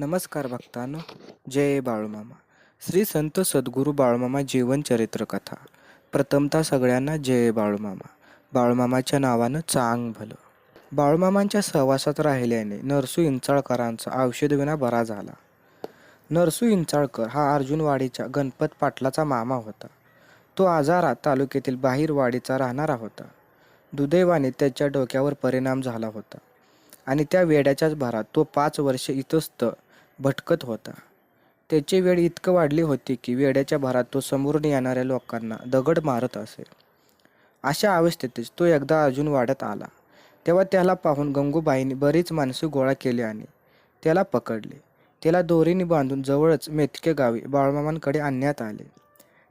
नमस्कार भक्तांनो जय बाळूमामा. श्री संत सद्गुरू बाळूमामा जीवन चरित्र कथा. प्रथमतः सगळ्यांना जय बाळूमामा. बाळूमामाच्या नावानं चांग भलं. बाळूमामांच्या सहवासात राहिल्याने नरसू इंचाळकरांचा औषधविना बरा झाला. नरसू इंचाळकर हा अर्जुनवाडीच्या गणपत पाटलाचा मामा होता. तो आजारात तालुक्यातील बाहेरवाडीचा राहणारा होता. दुदैवाने त्याच्या डोक्यावर परिणाम झाला होता. आणि त्या वेड्याच्याच भरात तो पाच वर्षे इतस्त भटकत होता. त्याची वेळ इतकं वाढली होती की वेड्याच्या भरात तो समोरून येणाऱ्या लोकांना दगड मारत असे. अशा अवस्थेतच तो एकदा अजून वाढत आला. तेव्हा त्याला पाहून गंगूबाईंनी बरीच माणसे गोळा केली आणि त्याला पकडले. त्याला दोरीने बांधून जवळच मेतके गावी बाळमामांकडे आणण्यात आले.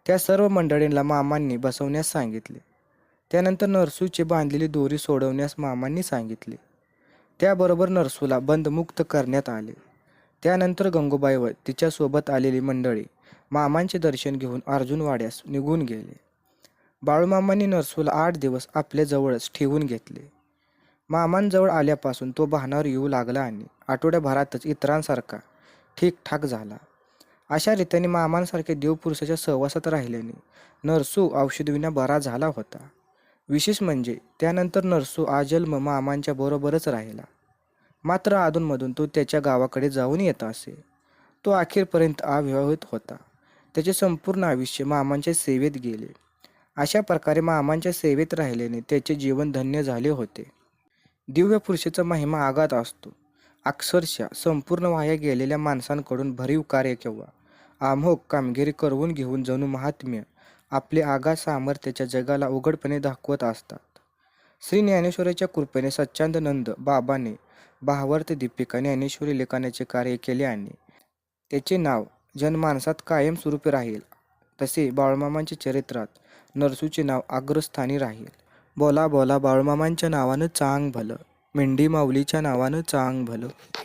त्या सर्व मंडळींना मामांनी बसवण्यास सांगितले. त्यानंतर नरसूची बांधलेली दोरी सोडवण्यास मामांनी सांगितले. त्याबरोबर नरसूला बंदमुक्त करण्यात आले. त्यानंतर गंगूबाई व तिच्यासोबत आलेली मंडळी मामांचे दर्शन घेऊन अर्जुनवाड्यास निघून गेले. बाळूमामांनी नरसूला आठ दिवस आपल्याजवळच ठेवून घेतले. मामांजवळ आल्यापासून तो बहाणावर येऊ लागला आणि आठवड्याभरातच इतरांसारखा ठीकठाक झाला. अशा रीतीने मामांसारखे देवपुरुषाच्या सहवासात राहिल्याने नरसू औषधविना बरा झाला होता. विशेष म्हणजे त्यानंतर नरसू आजन्म मामांच्या बरोबरच राहिला. मात्र अधूनमधून तो त्याच्या गावाकडे जाऊन येत असे. तो अखेरपर्यंत अविवाहित होता. त्याचे संपूर्ण आयुष्य मामांच्या सेवेत गेले. अशा प्रकारे मामांच्या सेवेत राहिल्याने त्याचे जीवन धन्य झाले होते. दिव्य पुरुषाचा महिमा आघात असतो. अक्षरशः संपूर्ण वाया गेलेल्या माणसांकडून भरीव कार्य किंवा आमोग कामगिरी करवून घेऊन जणू महात्म्य आपले आगात सामर्थ्याच्या जगाला उघडपणे दाखवत असतात. श्री ज्ञानेश्वराच्या कृपेने सच्चांदनंद बाबाने भावार्थ दीपिकाने ज्ञानेश्वरी लेखनाचे कार्य केले आणि त्याचे नाव जनमानसात कायमस्वरूपी राहील. तसे बाळमामांच्या चरित्रात नरसूचे नाव अग्रस्थानी राहील. बोला बोला बाळमामांच्या नावानं चांग भलं. मेंढी माऊलीच्या नावानं चांग भलं.